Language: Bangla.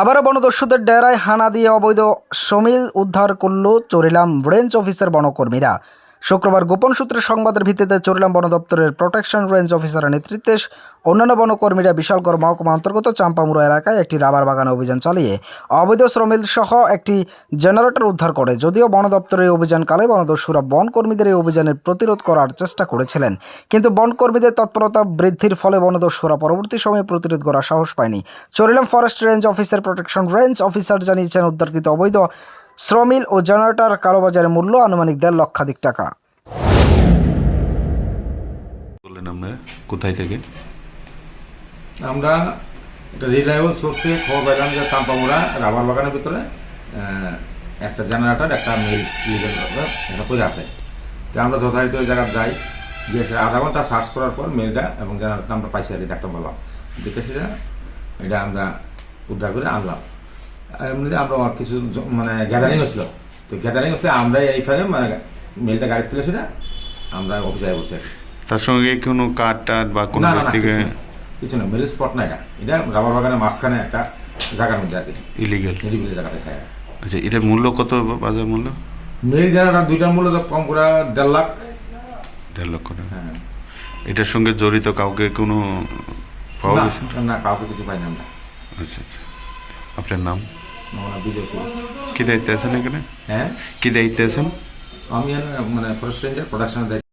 আবারও বনদস্যুদের ডেরায় হানা দিয়ে অবৈধ সমিল উদ্ধার করল চরিলাম রেঞ্জ অফিসের বনকর্মীরা। শুক্রবার গোপন সূত্রে সংবাদের ভিত্তিতে চরিলাম বন দপ্তরের প্রোটেকশন রেঞ্জ অফিসারের নেতৃত্বে অন্যান্য বনকর্মীরা বিশালগড় মহকুমা অন্তর্গত চাম্পামুড়া এলাকায় একটি রাবার বাগানে অভিযান চালিয়ে অবৈধ শ্রমিক সহ একটি জেনারেটর উদ্ধার করে, যদিও বন দপ্তরের অভিযানকালে বনদস্যুরা বনকর্মীদের এই অভিযানের প্রতিরোধ করার চেষ্টা করেছিলেন। কিন্তু বনকর্মীদের তৎপরতা বৃদ্ধির ফলে বনদস্যুরা পরবর্তী সময়ে প্রতিরোধ করার সাহস পায়নি। চরিলাম ফরেস্ট রেঞ্জ অফিসের প্রোটেকশন রেঞ্জ অফিসার জানিয়েছেন, উদ্ধারকৃত অবৈধ শ্রমিল ও জেনারেটর কালোবাজারের মূল্য আনুমানিক দেড় লক্ষাধিক টাকা। বললেন আপনারা কোথায় থেকে? আমরা একটা রিলায়েবল সোর্স থেকে খবর পাইলাম যে চাম্পামুড়া রাবার বাগানের ভিতরে একটা জেনারেটর একটা মিল এটা করে আছে। তো আমরা যথারীতি ওই জায়গায় যাই গিয়ে সেটা আধা ঘণ্টা সার্চ করার পর মেলটা এবং জেনারেটরটা আমরা পাইছি আর কি দেখতে পারলাম। দেখে সেটা এটা আমরা উদ্ধার করে আনলাম। এমনিতে আমরা আমার কিছু মানে গ্যাদারিং হয়েছিল তো গ্যাদারিং হচ্ছে আমরা এইখানে মানে মেলটা গাড়ি তুলে সেটা আমরা অফিসে বসে তার সঙ্গে কোনো কাঠ টাট বা কোনো না না না ব্যক্তিকে কিছু না। না মেল স্পট না এটা। এটা রাবার বাগানের মাঝখানে একটা জায়গার মধ্যে আর কি ইলিগেল নিরিবিলি জায়গা দেখায় আচ্ছা এটার মূল্য কত বাজার মূল্য? মিল জায়গাটা দুইটার মূল্য তো কম করে দেড় লাখ। দেড় লক্ষ টাকা। হ্যাঁ। এটার সঙ্গে জড়িত কাউকে কোনো পাওয়া গেছে? না, না কাউকে কিছু পাই না আমরা। আচ্ছা আচ্ছা। আপনার নাম? আমরা বিজয় শুরু কি দায়িত্বে আছেন এখানে? হ্যাঁ? কি দায়িত্বে আছেন? আমি মানে ফরেস্ট রেঞ্জার প্রোডাকশনের